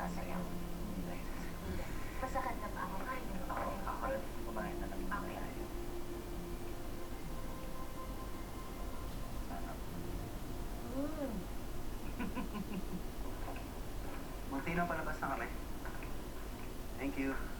sasayaw. Masakit na ba ako? Ba ako? Ako rin, kumain na lang Okay. Mm. Martino, palabas na kami. Thank you.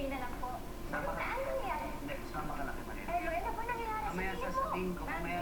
Way na lang po. Ano nangyari? Hindi, sama ka na kay. Eh, Lord, ano po nangyayari? Mamaya Sabihin mo. sasabihin ko, mamaya